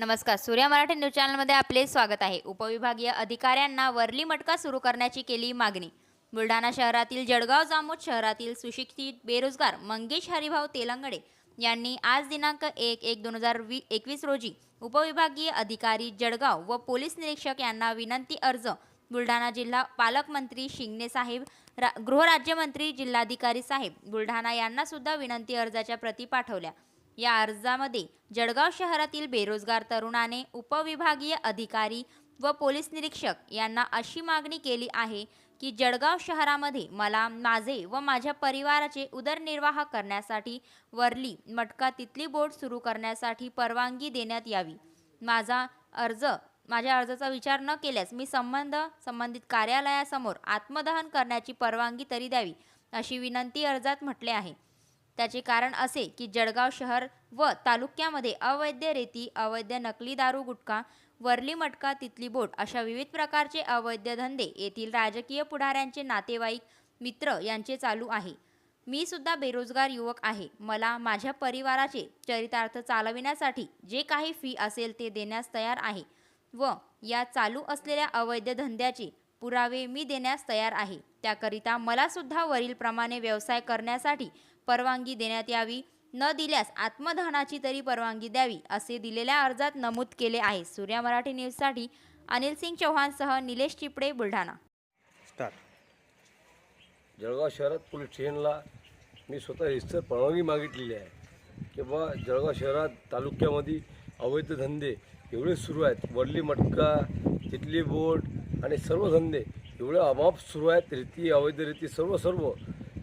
नमस्कार. सूर्या मराठी न्यूज चॅनलमध्ये आपले स्वागत आहे. उपविभागीय अधिकाऱ्यांना वरली मटका सुरू करण्याची केली मागणी. बुलढाणा शहरातील जळगाव जामोद शहरातील सुशिक्षित बेरोजगार मंगेश हरिभाऊ तेलंगडे यांनी आज दिनांक एक एक दोन हजार वी एकवीस रोजी उपविभागीय अधिकारी जळगाव व पोलीस निरीक्षक यांना विनंती अर्ज बुलढाणा जिल्हा पालकमंत्री शिंगणे साहेब रा गृहराज्यमंत्री जिल्हाधिकारी साहेब बुलढाणा यांना सुद्धा विनंती अर्जाच्या प्रती पाठवल्या. या अर्जामध्ये जळगाव शहरातील बेरोजगार तरुणाने उपविभागीय अधिकारी व पोलीस निरीक्षक यांना अशी मागणी केली आहे की जळगाव शहरामध्ये मला माझे व माझ्या परिवाराचे उदरनिर्वाह करण्यासाठी वरली मटका तितली बोट सुरू करण्यासाठी परवानगी देण्यात यावी. माझा अर्ज माझ्या अर्जाचा विचार न केल्यास मी संबंध संबंधित कार्यालयासमोर आत्मदहन करण्याची परवानगी तरी द्यावी अशी विनंती अर्जात म्हटले आहे. त्याचे कारण असे की जळगाव शहर व तालुक्यामध्ये अवैध रेती अवैध नकली दारू गुटखा वरली मटका तितली बोट अशा विविध प्रकारचे अवैध धंदे येथील राजकीय पुढाऱ्यांचे नातेवाईक मित्र यांचे चालू आहे. मी सुद्धा बेरोजगार युवक आहे. मला माझ्या परिवाराचे चरितार्थ चालविण्यासाठी जे काही फी असेल ते देण्यास तयार आहे व या चालू असलेल्या अवैध धंद्याचे पुरावे मी देण्यास तयार आहे. त्याकरिता मला सुद्धा वरीलप्रमाणे व्यवसाय करण्यासाठी परवानगी देण्यात यावी. न दिल्यास आत्मदहनाची तरी परवानगी द्यावी असे दिलेल्या अर्जात नमूद केले आहे. सूर्या मराठी न्यूजसाठी अनिल सिंग चौहानसह निलेश चिपडे बुलढाणा. जळगाव शहरात पोलीस स्टेशनला मी स्वतः रजिस्टर परवानगी मागितलेली आहे. की बा जळगाव शहरात तालुक्यामध्ये अवैध धंदे एवढे सुरू आहेत. वडली मटका तिथली बोट आणि सर्व धंदे एवढे अमाप सुरू आहेत. रीती अवैध रीती सर्व सर्व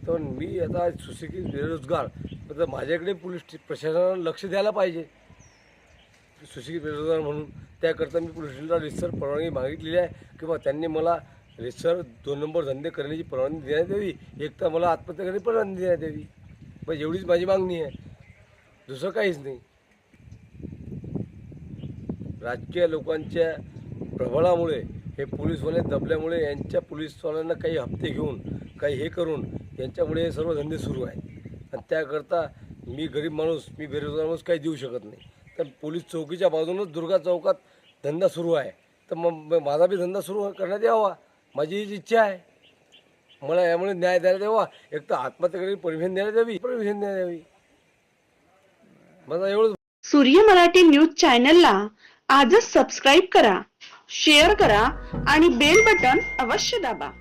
तर मी आता सुशिक्षित बेरोजगार. तर माझ्याकडे पोलीस स्टे- प्रशासनानं लक्ष द्यायला पाहिजे. सुशिक्षित बेरोजगार म्हणून. त्याकरता मी पोलीस स्टेशनला रिसर परवानगी मागितलेली आहे. किंवा त्यांनी मला रिसर दोन नंबर धंदे करण्याची परवानगी देण्यात यावी. एक तर मला आत्महत्या करण्याची परवानगी देण्यात यावी. बस एवढीच माझी मागणी आहे. दुसरं काहीच नाही. राजकीय लोकांच्या प्रबळामुळे हे पोलीसवाले दबल्यामुळे यांच्या पोलीसवाल्यांना काही हप्ते घेऊन काही हे करून यांच्यामुळे हे सर्व धंदे सुरू आहेत. आणि त्याकरता मी गरीब माणूस मी बेरोजगार माणूस काही देऊ शकत नाही. तर पोलीस चौकीच्या बाजूनच दुर्गा चौकात धंदा सुरू आहे. तर मग माझा बी धंदा सुरू करण्यात यावा. माझी हीच इच्छा आहे. मला यामुळे न्याय द्यायला द्यावा. एक तर आत्महत्या परमिशन द्यायला द्यावी. परमिशन द्यायला द्यावी. माझा एवढंच सूर्य मराठी न्यूज चॅनलला आजच सबस्क्राईब करा शेअर करा आणि बेल बटन अवश्य दाबा.